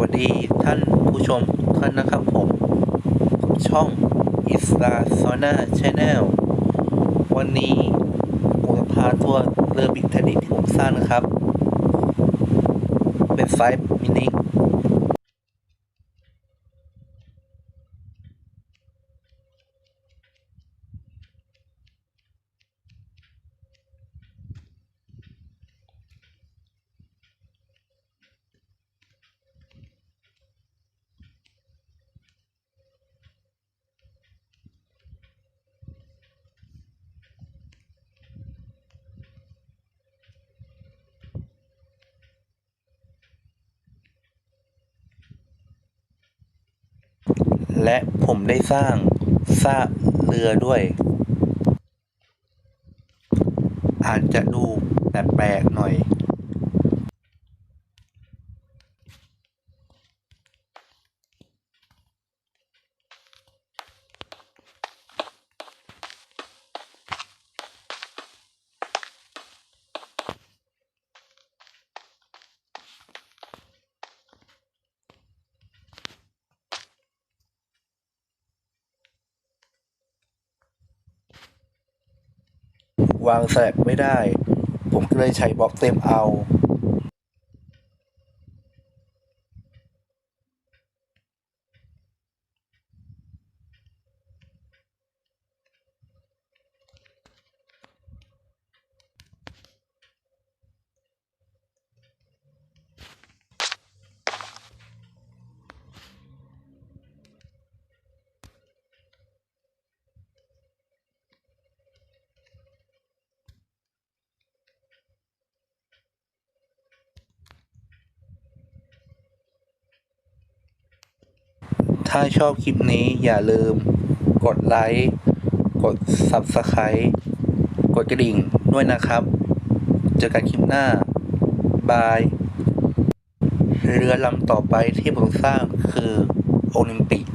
วัสดีท่านผู้ชมทุกท่านนะครับผมช่องอิสราซอน่าชาแนลวันนี้ผมจะพาทัวร์เรือบิกเทนิที่ผมสร้างนะครับเป็นไฟมินิ และผมได้สร้างซาเรือด้วย อาจจะดูแปลกๆหน่อย วางแสลกไม่ได้ ผมก็เลยใช้บล็อกเต็มเอา ถ้าชอบคลิปนี้อย่าลืม กดไลค์ กด Subscribe กดกระดิ่งด้วยนะครับ เจอกันคลิปหน้า บาย เรือลำต่อไปที่ผมสร้างคือโอลิมปิก